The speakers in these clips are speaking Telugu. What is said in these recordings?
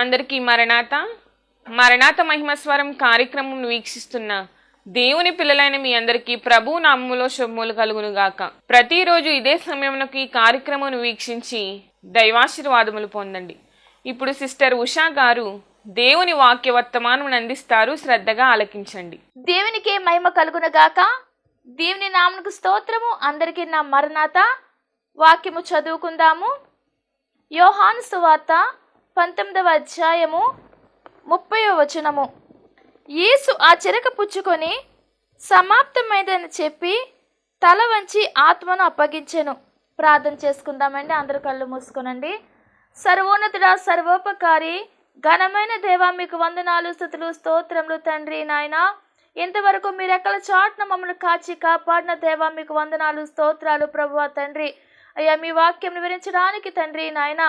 అందరికీ మరణాత. మరణాత మహిమస్వరం కార్యక్రమం వీక్షిస్తున్న దేవుని పిల్లలైన మీ అందరికీ ప్రభు నామములో శుభములు కలుగును గాక ప్రతిరోజు ఇదే సమయంలో ఈ కార్యక్రమం వీక్షించి దైవాశీర్వాదములు పొందండి. ఇప్పుడు సిస్టర్ ఉషా గారు దేవుని వాక్య వర్తమానం అందిస్తారు శ్రద్ధగా ఆలకించండి. దేవునికే మహిమ కలుగునగాక. దేవుని నామకు స్తోత్రము. అందరికీ నా మరణాత. వాక్యము చదువుకుందాము. యోహాను సువార్త పంతొమ్మిదవ అధ్యాయము ముప్పయో వచనము. యేసు ఆ చిరక పుచ్చుకొని సమాప్తమైందని చెప్పి తల వంచి ఆత్మను అప్పగించెను. ప్రార్థన చేసుకుందామండి అందరు కళ్ళు మూసుకునండి. సర్వోన్నతుడా సర్వోపకారి ఘనమైన దేవ మీకు వందనాలు స్థుతులు స్తోత్రములు తండ్రి నాయన. ఇంతవరకు మీరు ఎక్కడ చాటున మమ్మల్ని కాచి కాపాడిన దేవ మీకు వందనాలు స్తోత్రాలు ప్రభువ తండ్రి. అయ్యా మీ వాక్యం వివరించడానికి తండ్రి నాయన.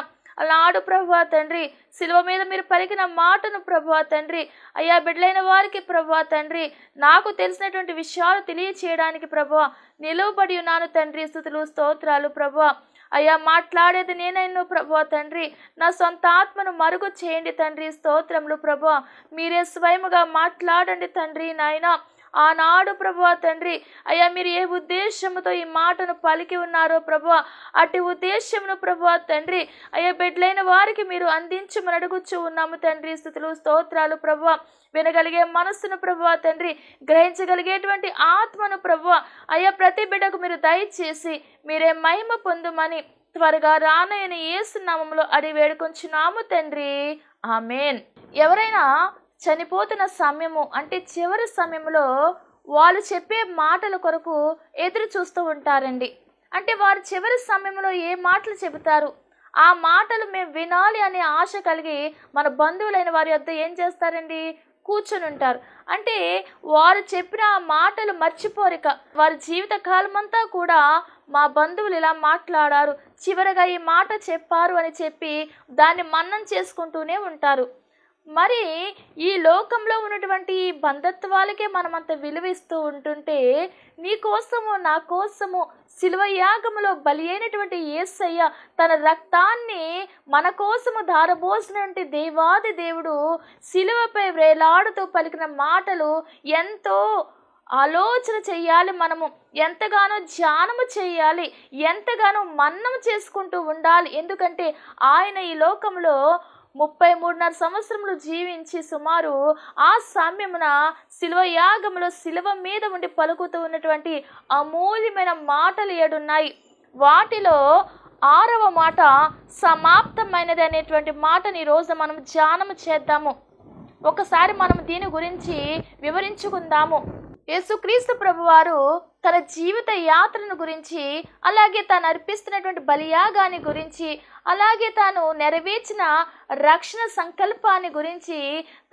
అలాడు ప్రభా తండ్రి. శిలువ మీద మీరు పలికిన మాటను ప్రభా తండ్రి. అయ్యా బిడ్డలైన వారికి ప్రభా తండ్రి. నాకు తెలిసినటువంటి విషయాలు తెలియచేయడానికి ప్రభా నిలువబడి ఉన్నాను తండ్రి. స్థుతులు స్తోత్రాలు ప్రభా అయ్యా మాట్లాడేది నేనైనా ప్రభా తండ్రి. నా సొంత ఆత్మను మరుగు చేయండి తండ్రి. స్తోత్రములు ప్రభా మీరే స్వయముగా మాట్లాడండి తండ్రి నాయన. ఆనాడు ప్రభు తండ్రి అయ్యా మీరు ఏ ఉద్దేశంతో ఈ మాటను పలికి ఉన్నారో ప్రభు అటు ఉద్దేశమును ప్రభు తండ్రి అయ్యా బిడ్డలైన వారికి మీరు అందించమని అడుగుచూ ఉన్నాము తండ్రి. స్థుతులు స్తోత్రాలు ప్రభు వినగలిగే మనస్సును ప్రభు తండ్రి గ్రహించగలిగేటువంటి ఆత్మను ప్రభు అయ్యా ప్రతి బిడ్డకు మీరు దయచేసి మీరే మహిమ పొందుమని త్వరగా రానయని ఏసునామంలో అడి వేడుకొంచున్నాము తండ్రి. ఆమెన్. ఎవరైనా చనిపోతున్న సమయము అంటే చివరి సమయంలో వాళ్ళు చెప్పే మాటల కొరకు ఎదురు చూస్తూ ఉంటారండి. అంటే వారు చివరి సమయంలో ఏ మాటలు చెబుతారు? ఆ మాటలు మేము వినాలి అనే ఆశ కలిగి మన బంధువులైన వారి వద్ద ఏం చేస్తారండి? కూర్చొని ఉంటారు. అంటే వారు చెప్పిన ఆ మాటలు మర్చిపోరిక. వారి జీవిత కాలమంతా కూడా మా బంధువులు ఇలా మాట్లాడారు. చివరగా ఈ మాట చెప్పారు అని చెప్పి దాన్ని మన్నం చేసుకుంటూనే ఉంటారు. మరి ఈ లోకంలో ఉన్నటువంటి ఈ బంధత్వాలకే మనమంత విలువిస్తూ ఉంటుంటే నీ కోసము నా కోసము శిలువ యాగములో బలి అయినటువంటి ఏసయ్య తన రక్తాన్ని మన కోసము ధారబోసినటువంటి దేవాది దేవుడు శిలువపై వేలాడుతూ పలికిన మాటలు ఎంతో ఆలోచన చేయాలి మనము. ఎంతగానో ధ్యానము చేయాలి. ఎంతగానో మన్నము చేసుకుంటూ ఉండాలి. ఎందుకంటే ఆయన ఈ లోకంలో ముప్పై మూడున్నర సంవత్సరములు జీవించి సుమారు ఆ సమయమున శిలువ యాగములో శిలువ మీద ఉండి పలుకుతూ ఉన్నటువంటి అమూల్యమైన మాటలు ఏడున్నాయి. వాటిలో ఆరవ మాట సమాప్తమైనది అనేటువంటి మాటని ఈరోజు మనం ధ్యానం చేద్దాము. ఒకసారి మనం దీని గురించి వివరించుకుందాము. యేసుక్రీస్తు ప్రభువారు తన జీవిత యాత్రను గురించి అలాగే తాను అర్పిస్తున్నటువంటి బలియాగాన్ని గురించి అలాగే తాను నెరవేర్చిన రక్షణ సంకల్పాన్ని గురించి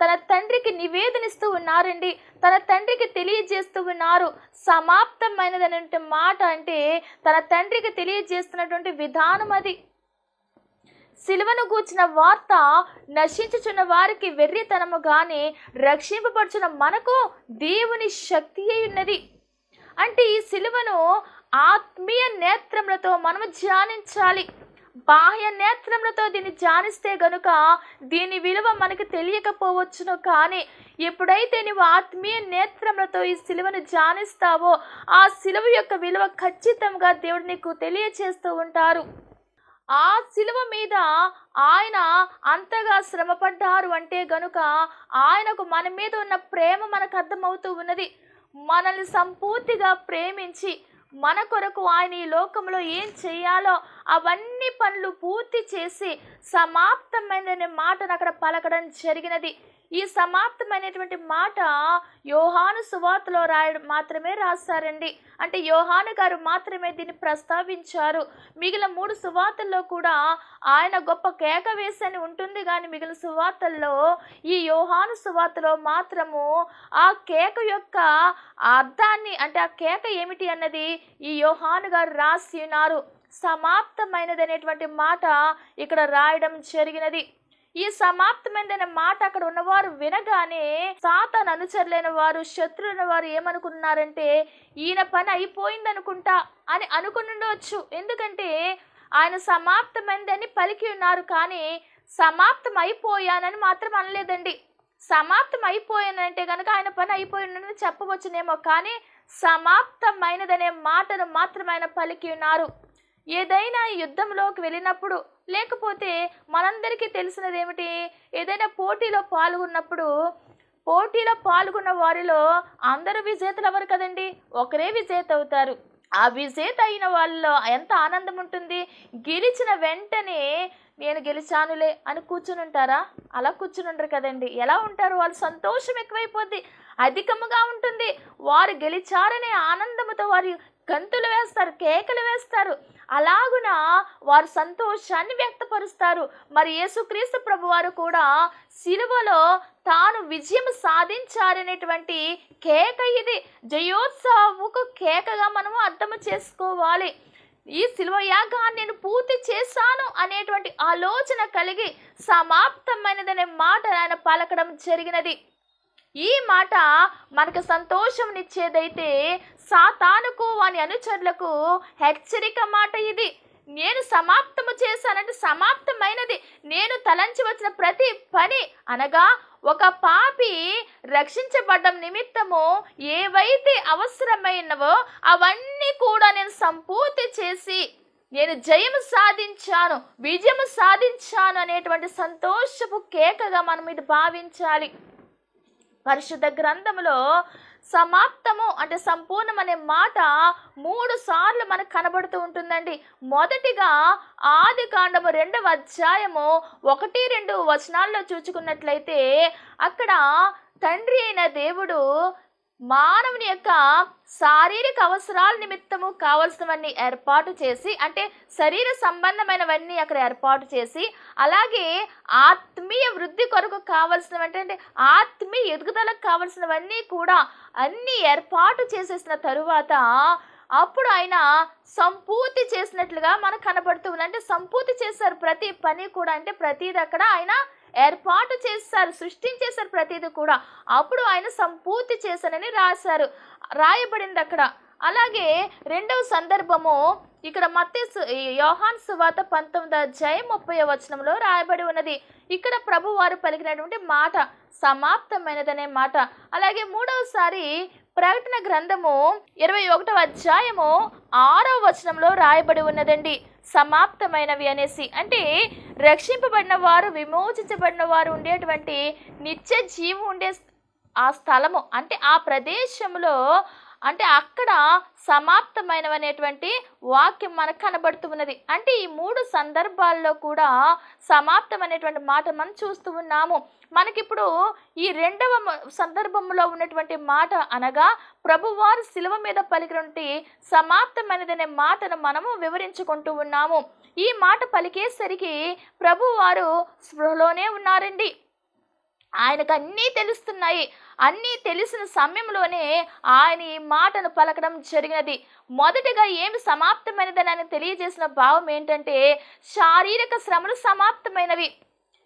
తన తండ్రికి నివేదనిస్తూ ఉన్నారండి. తన తండ్రికి తెలియజేస్తూ ఉన్నారు. సమాప్తమైనదనే మాట అంటే తన తండ్రికి తెలియజేస్తున్నటువంటి విధానం అది. సిలువను గూర్చిన వార్త నశించుచున్న వారికి వెర్రితనము కానీ రక్షింపబడుచున్న మనకు దేవుని శక్తి అయి ఉన్నది. అంటే ఈ సిలువను ఆత్మీయ నేత్రములతో మనము ధ్యానించాలి. బాహ్య నేత్రములతో దీన్ని ధ్యానిస్తే గనుక దీని విలువ మనకు తెలియకపోవచ్చును కానీ ఎప్పుడైతే నువ్వు ఆత్మీయ నేత్రములతో ఈ సిలువను ధ్యానిస్తావో ఆ సిలువ యొక్క విలువ ఖచ్చితంగా దేవుడు నీకు తెలియచేస్తూ ఉంటారు. ఆ శిలువ మీద ఆయన అంతగా శ్రమపడ్డారు అంటే గనుక ఆయనకు మన మీద ఉన్న ప్రేమ మనకు అర్థమవుతూ ఉన్నది. మనల్ని సంపూర్తిగా ప్రేమించి మన కొరకు ఆయన ఈ లోకంలో ఏం చేయాలో అవన్నీ పనులు పూర్తి చేసి సమాప్తమైననే మాటను అక్కడ పలకడం జరిగినది. ఈ సమాప్తమైనటువంటి మాట యోహాను సువార్తలో రాయడం మాత్రమే రాశారండి. అంటే యోహాను గారు మాత్రమే దీన్ని ప్రస్తావించారు. మిగిలిన మూడు సువార్తల్లో కూడా ఆయన గొప్ప కేక వేసని ఉంటుంది కానీ మిగిలిన సువార్తల్లో ఈ యోహాను సువార్తలో మాత్రము ఆ కేక యొక్క అర్థాన్ని అంటే ఆ కేక ఏమిటి అన్నది ఈ యోహాను గారు రాసి ఉన్నారు సమాప్తమైనది అనేటువంటి మాట ఇక్కడ రాయడం జరిగినది. ఈ సమాప్తమైన మాట అక్కడ ఉన్నవారు వినగానే సాతాన్ అనుచరులైన వారు శత్రులైన వారు ఏమనుకున్నారంటే ఈయన పని అయిపోయింది అనుకుంటా అని అనుకుని ఉండవచ్చు ఎందుకంటే ఆయన సమాప్తమైందని పలికి ఉన్నారు కానీ సమాప్తం అయిపోయానని మాత్రం అనలేదండి. సమాప్తం అయిపోయానంటే కనుక ఆయన పని అయిపోయిందని చెప్పవచ్చునేమో కానీ సమాప్తమైనదనే మాటను మాత్రం ఆయన పలికి ఉన్నారు. ఏదైనా యుద్ధంలోకి వెళ్ళినప్పుడు లేకపోతే మనందరికీ తెలిసినది ఏమిటి ఏదైనా పోటీలో పాల్గొన్నప్పుడు పోటీలో పాల్గొన్న వారిలో అందరూ విజేతలు ఎవరు కదండి? ఒకరే విజేత అవుతారు. ఆ విజేత అయిన వాళ్ళలో ఎంత ఆనందం ఉంటుంది? గెలిచిన వెంటనే నేను గెలిచానులే అని కూర్చుని ఉంటారా? అలా కూర్చుని ఉండరు కదండి. ఎలా ఉంటారు? వాళ్ళు సంతోషం ఎక్కువైపోద్ది అధికముగా ఉంటుంది. వారు గెలిచారనే ఆనందముతో వారు గంతులు వేస్తారు కేకలు వేస్తారు. అలాగున వారు సంతోషాన్ని వ్యక్తపరుస్తారు. మరి యేసుక్రీస్తు ప్రభు వారు కూడా సిలువలో తాను విజయం సాధించారనేటువంటి కేక ఇది. జయోత్సవకు కేకగా మనము అర్థం చేసుకోవాలి. ఈ శిలువ యాగాన్ని నేను పూర్తి చేశాను అనేటువంటి ఆలోచన కలిగి సమాప్తమైనదనే మాట ఆయన పలకడం జరిగినది. ఈ మాట మనకు సంతోషంనిచ్చేదైతే సాతానుకు వాని అనుచరులకు హెచ్చరిక మాట ఇది. నేను సమాప్తము చేశానంటే సమాప్తమైనది. నేను తలంచి వచ్చిన ప్రతి పని అనగా ఒక పాపి రక్షించబడ్డం నిమిత్తము ఏవైతే అవసరమైనవో అవన్నీ కూడా నేను సంపూర్తి చేసి నేను జయము సాధించాను విజయము సాధించాను అనేటువంటి సంతోషపు కేకగా మనం ఇది భావించాలి. పరిశుద్ధ గ్రంథములో సమాప్తము అంటే సంపూర్ణం అనే మాట మూడు సార్లు మనకు కనబడుతూ ఉంటుందండి. మొదటిగా ఆది కాండము రెండవ అధ్యాయము ఒకటి రెండు వచనాల్లో చూచుకున్నట్లయితే అక్కడ తండ్రి అయిన దేవుడు మానవుని యొక్క శారీరక అవసరాల నిమిత్తము కావలసినవన్నీ ఏర్పాటు చేసి అంటే శరీర సంబంధమైనవన్నీ అక్కడ ఏర్పాటు చేసి అలాగే ఆత్మీయ వృద్ధి కొరకు కావలసినవి అంటే ఆత్మీయ ఎదుగుదలకు కావలసినవన్నీ కూడా అన్నీ ఏర్పాటు చేసేసిన తరువాత అప్పుడు ఆయన సంపూర్తి చేసినట్లుగా మనకు కనబడుతూ ఉంది. అంటే సంపూర్తి చేశారు ప్రతి పని కూడా అంటే ప్రతిది అక్కడ ఆయన ఏర్పాటు చేశారు సృష్టించేశారు ప్రతిదీ కూడా. అప్పుడు ఆయన సంపూర్తి చేశానని రాశారు. రాయబడింది అక్కడ. అలాగే రెండవ సందర్భము ఇక్కడ మత్తే యోహాన్ సువాత పంతొమ్మిది అధ్యాయం ముప్పై వచనంలో రాయబడి ఉన్నది. ఇక్కడ ప్రభు వారు పలికినటువంటి మాట సమాప్తమైనదనే మాట. అలాగే మూడవసారి ప్రకటన గ్రంథము ఇరవై ఒకటవ అధ్యాయము ఆరవ వచనంలో రాయబడి ఉన్నదండి. సమాప్తమైనవి అనేసి. అంటే రక్షింపబడిన వారు విమోచించబడిన వారు ఉండేటువంటి నిత్య జీవం ఉండే ఆ స్థలము అంటే ఆ ప్రదేశంలో అంటే అక్కడ సమాప్తమైనవనేటువంటి వాక్యం మనకు కనబడుతూ ఉన్నది అంటే ఈ మూడు సందర్భాల్లో కూడా సమాప్తం అనేటువంటి మాట మనం చూస్తూ ఉన్నాము. మనకిప్పుడు ఈ రెండవ సందర్భంలో ఉన్నటువంటి మాట అనగా ప్రభువారు శిలువ మీద పలికినటువంటి సమాప్తమైనదనే మాటను మనము వివరించుకుంటూ ఉన్నాము. ఈ మాట పలికేసరికి ప్రభువారు స్పృహలోనే ఉన్నారండి. ఆయనకు అన్నీ తెలుస్తున్నాయి. అన్నీ తెలిసిన సమయంలోనే ఆయన ఈ మాటను పలకడం జరిగినది. మొదటిగా ఏమి సమాప్తమైనదని ఆయన తెలియజేసిన భావం ఏంటంటే శారీరక శ్రమలు సమాప్తమైనవి.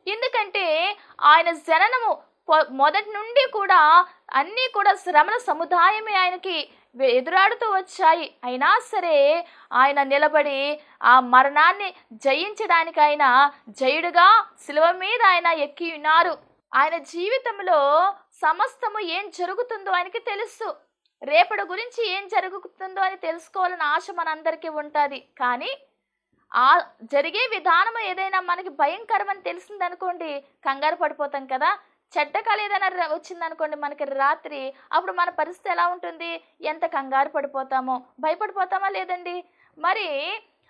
ఎందుకంటే ఆయన జననము పొ- మొదటి నుండి కూడా అన్నీ కూడా శ్రమల సముదాయమే ఆయనకి ఎదురాడుతూ వచ్చాయి. అయినా సరే ఆయన నిలబడి ఆ మరణాన్ని జయించడానికి ఆయన జయుడుగా శిలువ మీద ఆయన ఎక్కి ఉన్నారు. ఆయన జీవితంలో సమస్తము ఏం జరుగుతుందో ఆయనకి తెలుసు. రేపటి గురించి ఏం జరుగుతుందో అని తెలుసుకోవాలని ఆశ మనందరికీ ఉంటుంది. కానీ ఆ జరిగే విధానం ఏదైనా మనకి భయంకరమని తెలిసిందనుకోండి కంగారు పడిపోతాం కదా. చెడ్డకాలు ఏదైనా వచ్చిందనుకోండి మనకి రాత్రి అప్పుడు మన పరిస్థితి ఎలా ఉంటుంది? ఎంత కంగారు పడిపోతామో భయపడిపోతామా లేదండి? మరి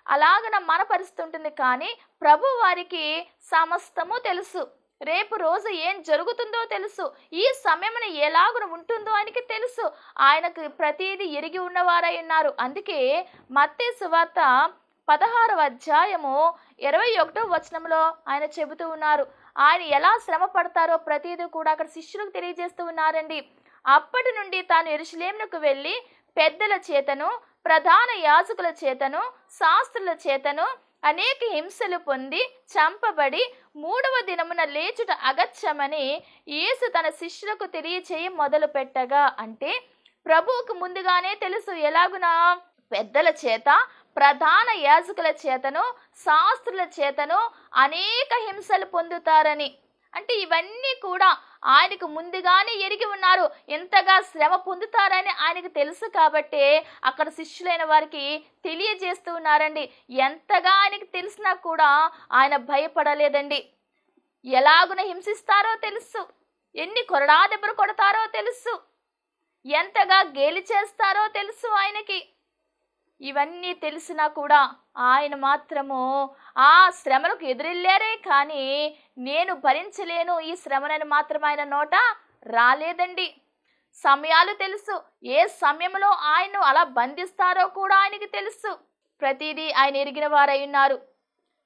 అలాగన మన పరిస్థితి ఉంటుంది కానీ ప్రభు వారికి సమస్తము తెలుసు. రేపు రోజు ఏం జరుగుతుందో తెలుసు. ఈ సమయమున ఎలాగున ఉంటుందో ఆయనకి తెలుసు. ఆయనకు ప్రతిదీ ఎరిగి ఉన్నవారై ఉన్నారు. అందుకే మత్తే సువార్త పదహారవ అధ్యాయము ఇరవై ఒకటో వచనంలో ఆయన చెబుతూ ఉన్నారు. ఆయన ఎలా శ్రమ పడతారో ప్రతిదీ కూడా అక్కడ శిష్యులకు తెలియజేస్తూ ఉన్నారండి. అప్పటి నుండి తాను ఎరుషులేమునకు వెళ్ళి పెద్దల చేతను ప్రధాన యాజకుల చేతను శాస్త్రుల చేతను అనేక హింసలు పొంది చంపబడి మూడవ దినమున లేచుట అగత్యమని యేసు తన శిష్యులకు తెలియచేయ మొదలు పెట్టగా అంటే ప్రభువుకు ముందుగానే తెలుసు ఎలాగునా? పెద్దల చేత ప్రధాన యాజకుల చేతను శాస్త్రుల చేతను అనేక హింసలు పొందుతారని. అంటే ఇవన్నీ కూడా ఆయనకు ముందుగానే ఎరిగి ఉన్నారు. ఎంతగా శ్రమ పొందుతారని ఆయనకు తెలుసు కాబట్టే అక్కడ శిష్యులైన వారికి తెలియజేస్తూ ఉన్నారండి. ఎంతగా ఆయనకు తెలిసినా కూడా ఆయన భయపడలేదండి. ఎలాగున హింసిస్తారో తెలుసు. ఎన్ని కొరడా దెబ్బలు కొడతారో తెలుసు. ఎంతగా గేలి చేస్తారో తెలుసు ఆయనకి. ఇవన్నీ తెలిసినా కూడా ఆయన మాత్రము ఆ శ్రమలకు ఎదురెళ్ళారే కానీ నేను భరించలేను ఈ శ్రమనని మాత్రం ఆయన నోట రాలేదండి. సమయాలు తెలుసు. ఏ సమయంలో ఆయన్ను అలా బంధిస్తారో కూడా ఆయనకి తెలుసు. ప్రతిదీ ఆయన ఎరిగిన వారై ఉన్నారు.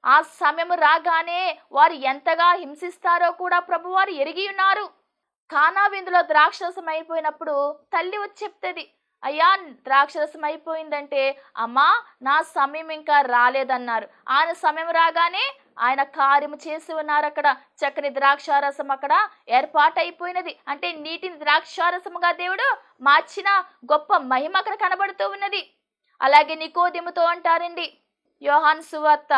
ఆ సమయం రాగానే వారు ఎంతగా హింసిస్తారో కూడా ప్రభువారు ఎరిగి ఉన్నారు. కానా విందులో ద్రాక్షరసం అయిపోయినప్పుడు తల్లి వచ్చి చెప్తుంది అయ్యా ద్రాక్షరసం అయిపోయిందంటే అమ్మా నా సమయం ఇంకా రాలేదన్నారు. ఆయన సమయం రాగానే ఆయన కార్యము చేసి ఉన్నారు అక్కడ చక్కని ద్రాక్షారసం అక్కడ ఏర్పాటైపోయినది. అంటే నీటిని ద్రాక్షారసముగా దేవుడు మార్చిన గొప్ప మహిమ అక్కడ కనబడుతూ ఉన్నది. అలాగే నికోదిముతో అంటారండి యోహాన్ సువార్త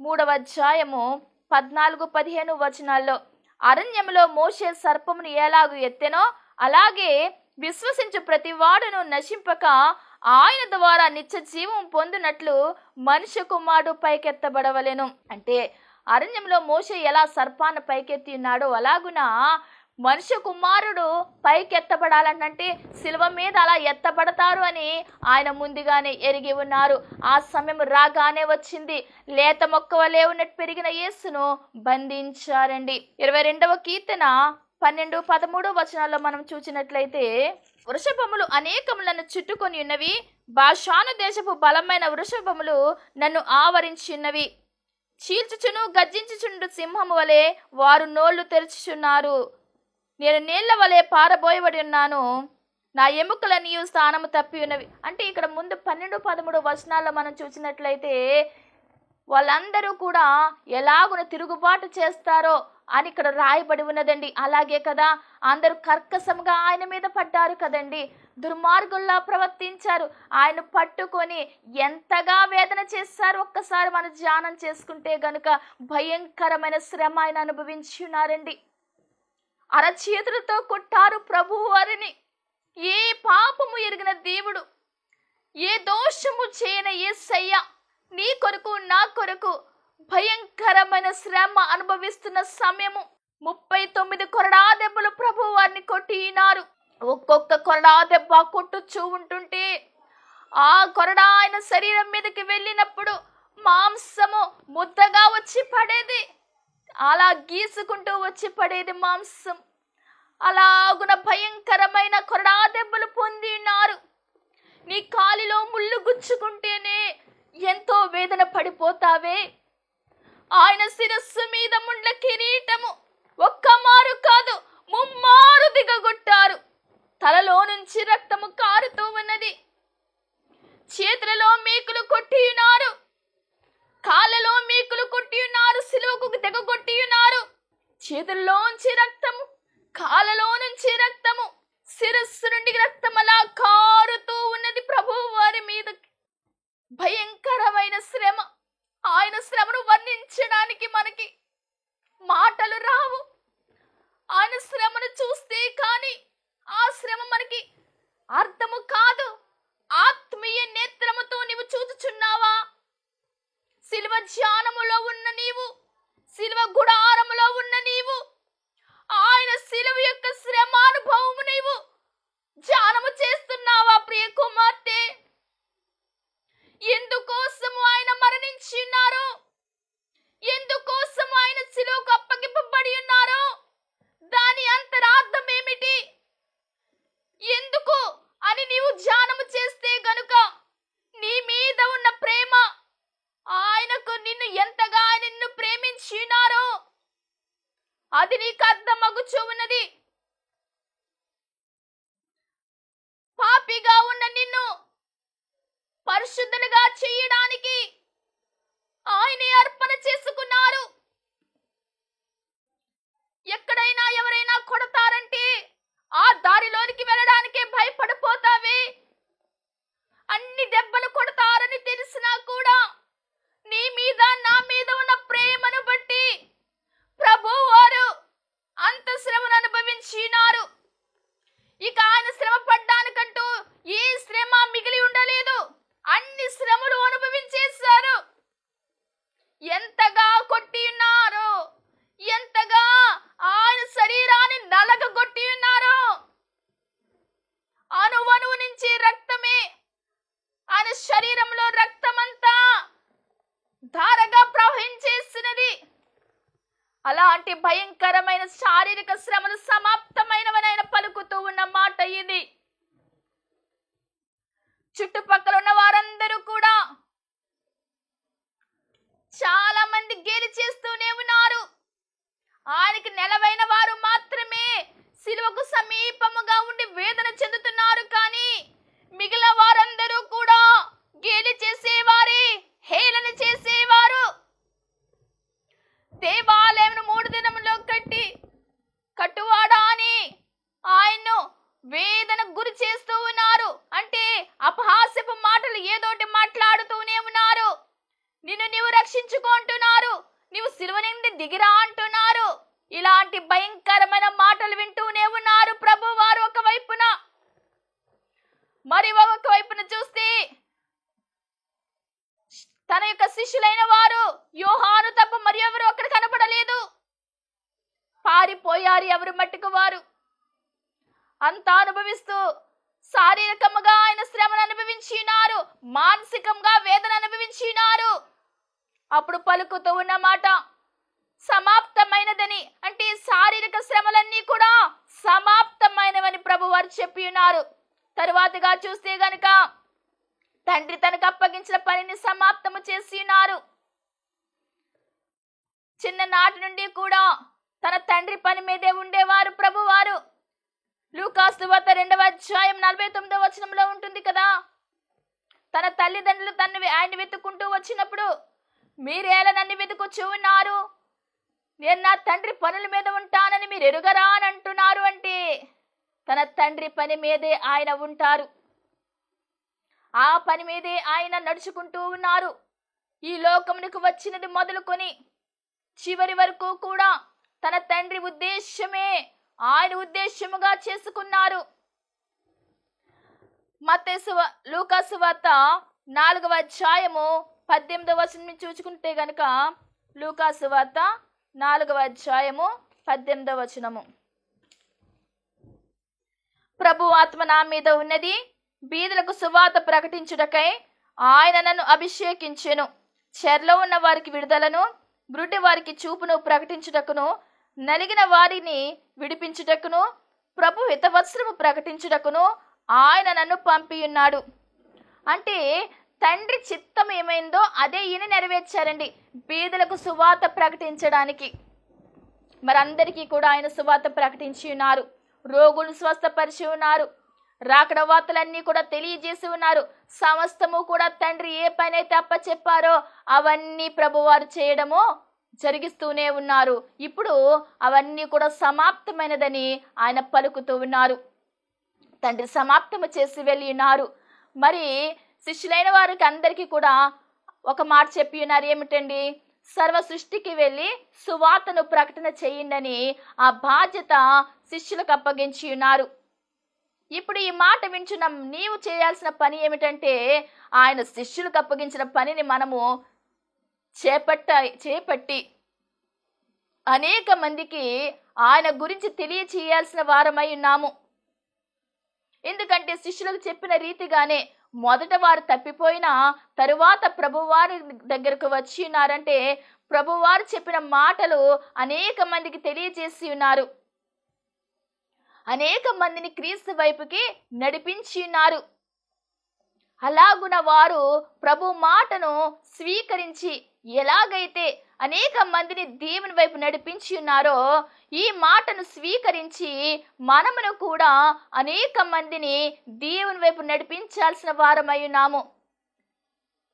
మూడవ అధ్యాయము పద్నాలుగు పదిహేను వచనాల్లో అరణ్యంలో మోసే సర్పమును ఎలాగు ఎత్తెనో అలాగే విశ్వసించు ప్రతి వాడును నశింపక ఆయన ద్వారా నిత్య జీవం పొందినట్లు మనుష్య కుమారుడు పైకెత్తబడవలెను. అంటే అరణ్యంలో మోస ఎలా సర్పాన్ని పైకెత్తి ఉన్నాడో అలాగున మనుష్య కుమారుడు పైకెత్తబడాలంటే శిల్వ మీద అలా ఎత్తబడతారు అని ఆయన ముందుగానే ఎరిగి ఉన్నారు. ఆ సమయం రాగానే వచ్చింది. లేత మొక్కవలే ఉన్నట్టు పెరిగిన యేసును బంధించారండి. ఇరవై రెండవ కీర్తన పన్నెండు పదమూడు వచనాల్లో మనం చూసినట్లయితే వృషభములు అనేకములను చుట్టుకొని ఉన్నవి భాషాను దేశపు బలమైన వృషభములు నన్ను ఆవరించి ఉన్నవి చీల్చుచును గర్జించుచుండు సింహము వలె వారు నోళ్ళు తెరుచుచున్నారు నేను నీళ్ళ వలె పారబోయబడి ఉన్నాను. నా ఎముకల నీవు స్థానము తప్పి ఉన్నవి. అంటే ఇక్కడ ముందు పన్నెండు పదమూడు వచనాల్లో మనం చూసినట్లయితే వాళ్ళందరూ కూడా ఎలాగున తిరుగుబాటు చేస్తారో అని ఇక్కడ రాయబడి ఉన్నదండి. అలాగే కదా అందరూ కర్కశంగా ఆయన మీద పడ్డారు కదండి. దుర్మార్గుల్లా ప్రవర్తించారు. ఆయన పట్టుకొని ఎంతగా వేదన చేశారు ఒక్కసారి మనం ధ్యానం చేసుకుంటే గనుక భయంకరమైన శ్రమ ఆయన అనుభవించి ఉన్నారండి. అరచేతులతో కొట్టారు ప్రభువు వారిని. ఏ పాపము ఎరిగిన దేవుడు ఏ దోషము చేయన సయ్య నీ కొరకు నా కొరకు భయంకరమైన శ్రమ అనుభవిస్తున్న సమయము. ముప్పై తొమ్మిది కొరడా దెబ్బలు ప్రభు వారిని కొట్టినారు. ఒక్కొక్క కొరడా దెబ్బ కొట్టుచూ ఉంటుంటే ఆ కొరడా ఆయన శరీరం మీదకి వెళ్ళినప్పుడు మాంసము ముద్దగా వచ్చి పడేది. అలా గీసుకుంటూ వచ్చి పడేది మాంసం. అలాగున భయంకరమైన కొరడా దెబ్బలు పొందినారు. నీ కాలిలో ముళ్ళు గుచ్చుకుంటేనే ఎంతో వేదన పడిపోతావే. ఆయన శిరస్సు మీద ముండ్ల కిరీటము. ఒక్క మారు కాదు ముమ్మారు దిగగొట్టారు. తలలో నుంచి రక్తము కారుతూ ఉన్నది. చేతులలో మేకులు కొట్టి ఉన్నారు కాళ్ళలో మేకులు కొట్టి ఉన్నారు సిలువకు దిగగొట్టి ఉన్నారు చేతుల్లోంచి రక్తము కాళ్ళలో నుంచి రక్తము శిరస్సు నుండి రక్తం అలా కారుతూ ఉన్నది ప్రభు వారి మీద. భయంకరమైన శ్రమ. వర్ణించడానికి మనకి మాటలు రావు. ఆయన శ్రమను చూస్తే కానీ ఆ శ్రమ మనకి అర్థము కాదు. ఆత్మీయ నేత్రముతో నీవు చూచుచున్నావా? శిల్వ ధ్యానములో ఉన్న నీవు శిల్వ గుడారములో ఉన్న నీవు ఆయన శిలువ యొక్క శ్రమానుభవము నీవు ధ్యానము చేస్తున్నావా ప్రియ కుమార్తె? ఎందుకోసము ఆయన మరణించి ఎందుకోసం ఆయన శిలువకు అప్పగింపబడి ఉన్నారు? దాని అంతరార్థం ఏమిటి? ఎందుకు అని నీవు ధ్యానము చేస్తే గనుక నీ మీద ఉన్న ప్రేమ ఆయనకు నిన్ను ఎంతగా నిన్ను ప్రేమించినారో? అది నీకు అర్థమగుచూ ఉన్నది పాపిగా ఉన్న నిన్ను పరిశుద్ధులుగా చేయడానికి ఆయనే అర్పణ చేసుకున్నారు ఎక్కడైనా ఎవరైనా కొడతారంటే ఆ దారిలోనికి వెళ్ళడానికే భయపడిపోతావే అన్ని దెబ్బలు కొడతారని తెలిసినా అలాంటి భయంకరమైన శారీరక శ్రమలు సమాప్తమైనవని ఆయన పలుకుతూ ఉన్న మాట ఇది. చుట్టుపక్కల ఉన్న వారందరూ కూడా చాలా మంది గేలి చేస్తూనే ఉన్నారు. ఆయనకి నెలవైన వారు మాత్రమే సిలువకు సమీపముగా ఉండి వేదన చెందుతున్నారు కానీ మిగిలిన వారందరూ కూడా గేలి చేసేవారే హేళన చేసేవారు. దేవాలయం మూడు దినములో కట్టి కట్టువాడా అని ఆయన్ను వేదన గురి చేస్తూ ఉన్నారు. అంటే అపహాస్యపు మాటలు ఏదోటి మాట్లాడుతూనే ఉన్నారు. నిన్ను నీవు రక్షించుకుంటున్నారు. నీవు సిలువ నుండి దిగిరా అంటున్నారు. ఇలాంటి భయంకరమైన మాటలు వింటు ఉన్నారు ప్రభు వారు ఒక వైపున మరి ఒక వైపున చూస్తే తన యొక్క శిష్యులైన వారు యోహాను తప్ప మరి ఎవరు అక్కడ కనపడలేదు పారిపోయారు ఎవరు మట్టుకు వారు? అంతా అనుభవిస్తూ శారీరకముగా ఆయన శ్రమను అనుభవించినారు మానసికంగా వేదన అనుభవించినారు. అప్పుడు పలుకుతూ ఉన్న మాట సమాప్తమైనదని అంటే శారీరక శ్రమలన్నీ కూడా సమాప్తమైనవని ప్రభు వారు చెప్పి ఉన్నారు తరువాతగా చూస్తే గనుక తండ్రి తనకు అప్పగించిన పనిని సమాప్తము చేసి ఉన్నారు చిన్ననాటి నుండి కూడా తన తండ్రి పని మీదే ఉండేవారు ప్రభువారు. లూకాసు వద్ద రెండవ అధ్యాయం నలభై తొమ్మిదవ వచనంలో ఉంటుంది కదా? తన తల్లిదండ్రులు తను ఆయన వెతుక్కుంటూ వచ్చినప్పుడు మీరేలా నన్ను వెతుకుచూ ఉన్నారు? నేను నా తండ్రి పనుల మీద ఉంటానని మీరు ఎరుగరా అని అంటున్నారు అంటే తన తండ్రి పని మీదే ఆయన ఉంటారు. ఆ పని మీదే ఆయన నడుచుకుంటూ ఉన్నారు. ఈ లోకమునికి వచ్చినది మొదలుకొని చివరి వరకు కూడా తన తండ్రి ఉద్దేశమే ఆయన ఉద్దేశముగా చేసుకున్నారు. మత్తేసు లూకాసు వార్త నాలుగవ అధ్యాయము పద్దెనిమిదవ వచనం చూసుకుంటే గనక లూకాసు వార్త నాలుగవ అధ్యాయము పద్దెనిమిదవ వచనము. ప్రభు ఆత్మ నా మీద ఉన్నది బీదలకు సువాత ప్రకటించుటకై ఆయన నన్ను అభిషేకించెను. చెర్లో ఉన్న వారికి విడుదలను బ్రుటి వారికి చూపును ప్రకటించుటకును నలిగిన వారిని విడిపించుటకును ప్రభు హితవత్సరము ప్రకటించుటకును ఆయన నన్ను పంపియున్నాడు అంటే తండ్రి చిత్తం ఏమైందో అదే ఈయన నెరవేర్చారండి. బీదలకు సువాత ప్రకటించడానికి. మరందరికీ కూడా ఆయన సువాత ప్రకటించి ఉన్నారు. రోగులు స్వస్థపరిచి ఉన్నారు. రాకడ వార్తలన్నీ కూడా తెలియజేసి ఉన్నారు. సమస్తము కూడా తండ్రి ఏ పనైతే అప్ప చెప్పారో అవన్నీ ప్రభువారు చేయడము జరిగిస్తూనే ఉన్నారు. ఇప్పుడు అవన్నీ కూడా సమాప్తమైనదని ఆయన పలుకుతూ ఉన్నారు. తండ్రి సమాప్తము చేసి వెళ్ళి ఉన్నారు మరి శిష్యులైన వారికి అందరికీ కూడా ఒక మాట చెప్పి ఉన్నారు. ఏమిటండి? సర్వ సృష్టికి వెళ్ళి సువార్తను ప్రకటన చేయండి ఆ బాధ్యత శిష్యులకు అప్పగించి ఉన్నారు. ఇప్పుడు ఈ మాట వింటున్న. నీవు చేయాల్సిన పని ఏమిటంటే ఆయన శిష్యులకు అప్పగించిన పనిని మనము చేపట్ట చేపట్టి అనేక మందికి ఆయన గురించి తెలియచేయాల్సిన వారమై ఉన్నాము. ఎందుకంటే శిష్యులకు చెప్పిన రీతిగానే మొదట వారు తప్పిపోయినా తరువాత ప్రభువారి దగ్గరకు వచ్చి ఉన్నారంటే ప్రభువారు చెప్పిన మాటలు అనేక మందికి తెలియజేసి ఉన్నారు. అనేక మందిని క్రీస్తు వైపుకి నడిపించి ఉన్నారు. అలాగున వారు ప్రభు మాటను స్వీకరించి ఎలాగైతే అనేక మందిని దేవుని వైపు నడిపించి ఉన్నారో ఈ మాటను స్వీకరించి మనమును కూడా అనేక మందిని దేవుని వైపు నడిపించాల్సిన వారమై ఉన్నాము.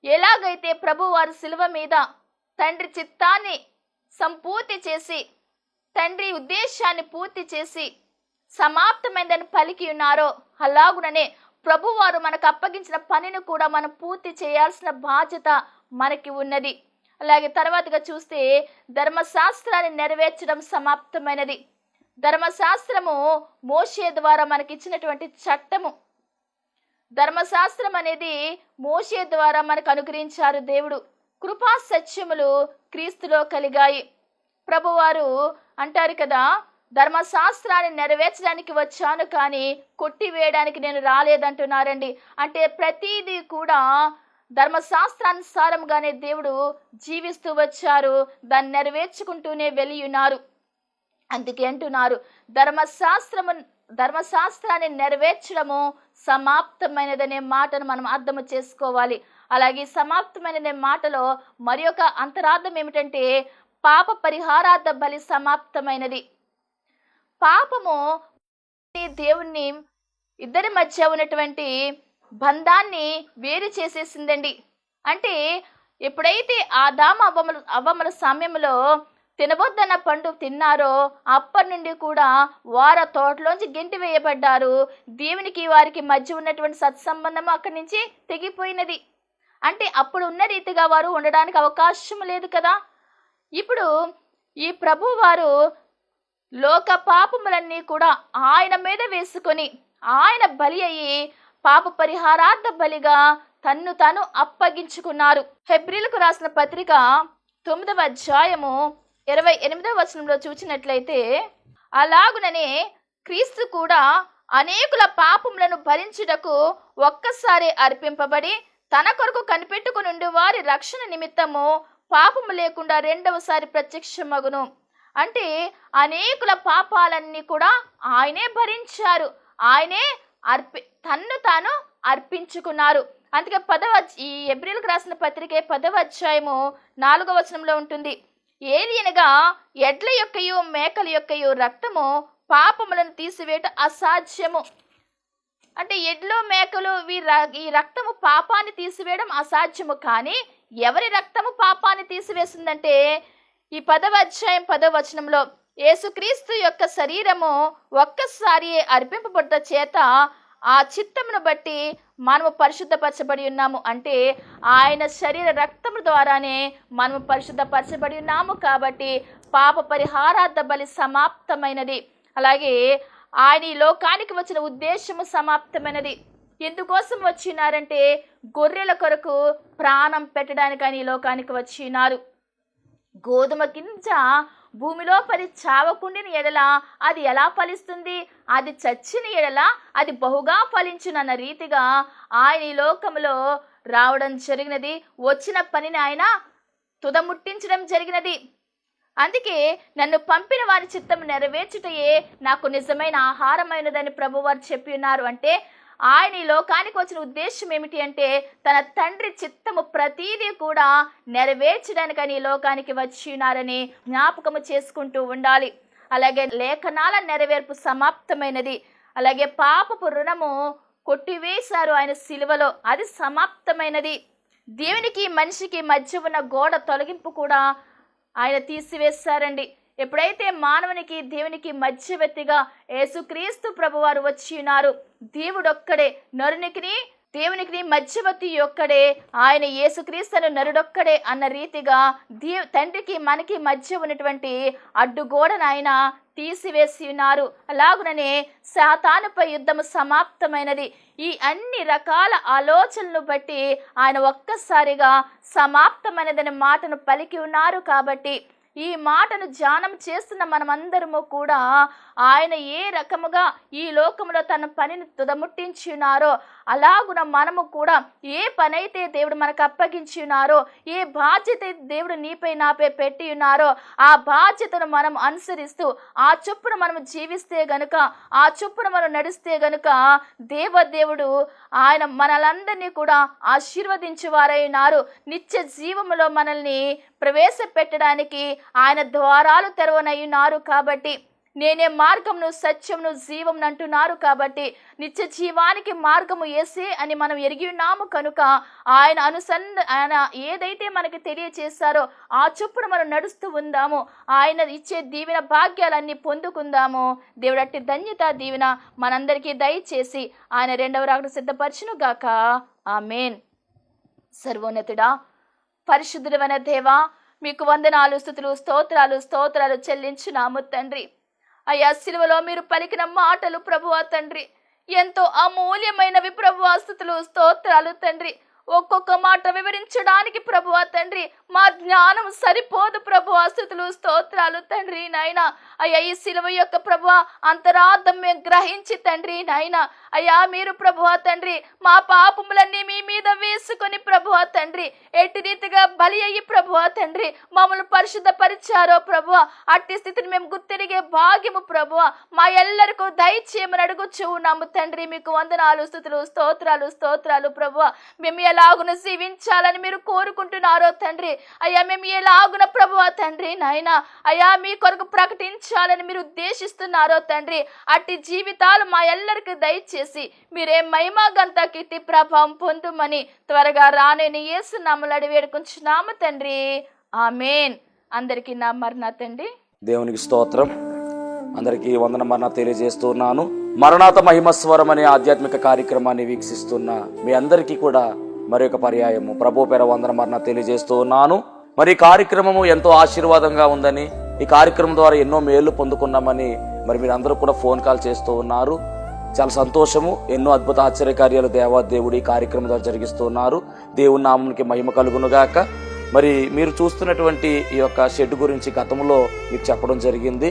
ఎలాగైతే ప్రభు వారు శిలువ మీద తండ్రి చిత్తాన్ని సంపూర్తి చేసి తండ్రి ఉద్దేశాన్ని పూర్తి చేసి సమాప్తమైందని పలికి ఉన్నారో అలాగుననే ప్రభువారు మనకు అప్పగించిన పనిని కూడా మనం పూర్తి చేయాల్సిన బాధ్యత మనకి ఉన్నది. అలాగే తర్వాతగా చూస్తే ధర్మశాస్త్రాన్ని నెరవేర్చడం సమాప్తమైనది. ధర్మశాస్త్రము మోషే ద్వారా మనకి ఇచ్చినటువంటి చట్టము. ధర్మశాస్త్రం అనేది మోషే ద్వారా మనకు అనుగ్రహించారు దేవుడు. కృపా సత్యములు క్రీస్తులో కలిగాయి. ప్రభువారు అంటారు కదా ధర్మశాస్త్రాన్ని నెరవేర్చడానికి వచ్చాను కానీ కొట్టివేయడానికి నేను రాలేదంటున్నారండి. అంటే ప్రతిదీ కూడా ధర్మశాస్త్రానుసారంగానే దేవుడు జీవిస్తూ వచ్చారు దాన్ని నెరవేర్చుకుంటూనే వెళ్ళి ఉన్నారు అందుకే అంటున్నారు ధర్మశాస్త్రము ధర్మశాస్త్రాన్ని నెరవేర్చడము సమాప్తమైనదనే మాటను మనం అర్థము చేసుకోవాలి. అలాగే సమాప్తమైనదనే మాటలో మరి ఒక అంతరార్థం ఏమిటంటే పాప పరిహారార్థ బలి సమాప్తమైనది. పాపము దేవుణ్ణి ఇద్దరి మధ్య ఉన్నటువంటి బంధాన్ని వేరు చేసేసిందండి. అంటే ఎప్పుడైతే ఆదామ అవ్వమల అవ్వమల సమయంలో తినబొద్దన్న పండు తిన్నారో అప్పటి నుండి కూడా వారు తోటలోంచి గెంటి వేయబడ్డారు. దేవునికి వారికి మధ్య ఉన్నటువంటి సత్సంబంధం అక్కడి నుంచి తెగిపోయినది. అంటే అప్పుడు ఉన్న రీతిగా వారు ఉండడానికి అవకాశం లేదు కదా. ఇప్పుడు ఈ ప్రభు వారు లోక పాపములన్నీ కూడా ఆయన మీద వేసుకొని ఆయన బలి అయ్యి పాప పరిహారార్థ బలిగా తన్ను తాను అప్పగించుకున్నారు. హెబ్రిలకు రాసిన పత్రిక తొమ్మిదవ అధ్యాయము ఇరవై ఎనిమిదవ వచనంలో చూసినట్లయితే అలాగుననే క్రీస్తు కూడా అనేకుల పాపములను భరించుటకు ఒక్కసారి అర్పింపబడి తన కొరకు కనిపెట్టుకుని వారి రక్షణ నిమిత్తము పాపము లేకుండా రెండవసారి ప్రత్యక్షమగును. అంటే అనేకుల పాపాలన్నీ కూడా ఆయనే భరించారు. ఆయనే అర్పి తన్ను తాను అర్పించుకున్నారు. అందుకే పదవ ఈ ఏప్రిల్కి రాసిన పత్రికే పదవ అధ్యాయము నాలుగవ వచనంలో ఉంటుంది. ఏలియనగా ఎడ్ల యొక్కయు మేకల యొక్కయు రక్తము పాపములను తీసివేయట అసాధ్యము. అంటే ఎడ్లు మేకలు వీ ర- ఈ రక్తము పాపాన్ని తీసివేయడం అసాధ్యము. కానీ ఎవరి రక్తము పాపాన్ని తీసివేసిందంటే ఈ పదవ అధ్యాయం పదవ వచనంలో యేసుక్రీస్తు యొక్క శరీరము ఒక్కసారి అర్పింపబడ్డ చేత ఆ చిత్తమును బట్టి మనము పరిశుద్ధపరచబడి ఉన్నాము. అంటే ఆయన శరీర రక్తము ద్వారానే మనము పరిశుద్ధపరచబడి ఉన్నాము కాబట్టి పాప పరిహారార్థ బలి సమాప్తమైనది. అలాగే ఆయన ఈ లోకానికి వచ్చిన ఉద్దేశము సమాప్తమైనది. ఎందుకోసం వచ్చినారంటే గొర్రెల కొరకు ప్రాణం పెట్టడానికి ఆయన ఈ లోకానికి వచ్చినారు. గోధుమ గింజ భూమిలో పది చావకుండిన ఎడల అది ఎలా ఫలిస్తుంది? అది చచ్చిన ఎడల అది బహుగా ఫలించునన్న రీతిగా ఆయన ఈ లోకంలో రావడం జరిగినది. వచ్చిన పనిని ఆయన తుదముట్టించడం జరిగినది. అందుకే నన్ను పంపిన వారి చిత్తం నెరవేర్చుటయే నాకు నిజమైన ఆహారమైనదని ప్రభువారు చెప్పి ఉన్నారు. అంటే ఆయన ఈ లోకానికి వచ్చిన ఉద్దేశం ఏమిటి అంటే తన తండ్రి చిత్తము ప్రతీదీ కూడా నెరవేర్చడానికని ఈ లోకానికి వచ్చినారని జ్ఞాపకము చేసుకుంటూ ఉండాలి. అలాగే లేఖనాల నెరవేర్పు సమాప్తమైనది. అలాగే పాపపు రుణము కొట్టివేశారు ఆయన సిలువలో. అది సమాప్తమైనది. దేవునికి మనిషికి మధ్య ఉన్న గోడ తొలగింపు కూడా ఆయన తీసివేశారండి. ఎప్పుడైతే మానవునికి దేవునికి మధ్యవర్తిగా యేసుక్రీస్తు ప్రభువారు వచ్చి ఉన్నారు దేవుడొక్కడే నరునికి దేవునికి మధ్యవర్తి ఒక్కడే ఆయన యేసుక్రీస్తును నరుడొక్కడే అన్న రీతిగా దే తండ్రికి మనకి మధ్య ఉన్నటువంటి అడ్డుగోడను ఆయన తీసివేసి ఉన్నారు. అలాగుననే శాతానుపై యుద్ధము సమాప్తమైనది. ఈ అన్ని రకాల ఆలోచనలు బట్టి ఆయన ఒక్కసారిగా సమాప్తమైనదనే మాటను పలికి ఉన్నారు కాబట్టి ఈ మాటను ధ్యానం చేస్తున్న మనమందరము కూడా ఆయన ఏ రకముగా ఈ లోకంలో తన పనిని తుదముట్టించినారో అలాగున మనము కూడా ఏ పనైతే దేవుడు మనకు అప్పగించి ఉన్నారో ఏ బాధ్యత దేవుడు నీపై నాపై పెట్టి ఉన్నారో ఆ బాధ్యతను మనం అనుసరిస్తూ ఆ చొప్పున మనం జీవిస్తే గనుక ఆ చొప్పున మనం నడిస్తే గనుక దేవదేవుడు ఆయన మనలందరినీ కూడా ఆశీర్వదించేవారై ఉన్నారు. నిత్య జీవములో మనల్ని ప్రవేశపెట్టడానికి ఆయన ద్వారాలు తెరవనయ్యున్నారు కాబట్టి నేనే మార్గమును సత్యమును జీవమును అంటున్నారు కాబట్టి నిత్య జీవానికి మార్గము ఏసే అని మనం ఎరిగి ఉన్నాము కనుక ఆయన అనుసంధ ఆయన ఏదైతే మనకి తెలియచేశారో ఆ చొప్పున మనం నడుస్తూ ఉందాము. ఆయన ఇచ్చే దీవెన భాగ్యాలన్నీ పొందుకుందాము. దేవుడట్టి ధన్యత దీవెన మనందరికీ దయచేసి ఆయన రెండవ రాకడ సిద్ధపరచును గాక. ఆమెన్. సర్వోన్నతుడా పరిశుద్ధుడైన దేవా మీకు వందనాలు స్థుతులు స్తోత్రాలు స్తోత్రాలు చెల్లించున్నాము తండ్రి. అయ్యా సిలువలో మీరు పలికిన మాటలు ప్రభువా తండ్రి. ఎంతో అమూల్యమైనవి ప్రభు ఆస్తులు స్తోత్రాలు తండ్రి. ఒక్కొక్క మాట వివరించడానికి ప్రభువ తండ్రి మా జ్ఞానం సరిపోదు ప్రభు స్థుతులు స్తోత్రాలు తండ్రి నాయన. అయ్యా ఈ శిలువ యొక్క ప్రభు అంతరార్థం మేము గ్రహించి తండ్రి నాయన. అయ్యా మీరు ప్రభువ తండ్రి మా పాపములన్నీ మీ మీద వేసుకొని ప్రభువ తండ్రి ఎట్టి రీతిగా బలి అయ్యి ప్రభువ తండ్రి మమ్మల్ని పరిశుద్ధపరిచారో ప్రభువ. అట్టి స్థితిని మేము గుర్తిరిగే భాగ్యము ప్రభువ. మా ఎల్లరికూ దయచేయమని అడుగుచూ ఉన్నాము తండ్రి మీకు వందనాలు స్థుతులు స్తోత్రాలు స్తోత్రాలు ప్రభువ. మేము ఎలాగున జీవించాలని మీరు కోరుకుంటున్నారో తండ్రి. అయ్యా మేము ఎలాగున ప్రభువ తండ్రి నాయన. అయ్యా మీ కొరకు ప్రకటించాలని మీరు ఉద్దేశిస్తున్నారో తండ్రి. అట్టి జీవితాలు మా ఎల్లరికి దయచేసి మీరే మహిమా గంత కీర్తి ప్రభావం పొందుమని త్వరగా రానేని యేసు నామలు అడిగి వేడుకుంటున్నాము తండ్రి. ఆమెన్. అందరికీ నా మరణ తండ్రి. దేవునికి స్తోత్రం. అందరికీ వందన మరణ తెలియజేస్తున్నాను. మరణాత మహిమస్వరం అనే ఆధ్యాత్మిక కార్యక్రమాన్ని వీక్షిస్తున్న మీ అందరికీ కూడా మరొక పర్యాయము. ప్రభు పేర వందన మరణ తెలియజేస్తూ ఉన్నాను. మరి ఈ కార్యక్రమము ఎంతో ఆశీర్వాదంగా ఉందని ఈ కార్యక్రమం ద్వారా ఎన్నో మేలు పొందుకున్నామని మరి మీరు అందరూ కూడా ఫోన్ కాల్ చేస్తూ ఉన్నారు. చాలా సంతోషము. ఎన్నో అద్భుత ఆశ్చర్యకార్యాలు దేవా దేవుడి ఈ కార్యక్రమం ద్వారా జరిగిస్తూ ఉన్నారు. దేవుని నామమునికి మహిమ కలుగునుగాక మరి మీరు చూస్తున్నటువంటి ఈ యొక్క షెడ్ గురించి గతంలో మీకు చెప్పడం జరిగింది.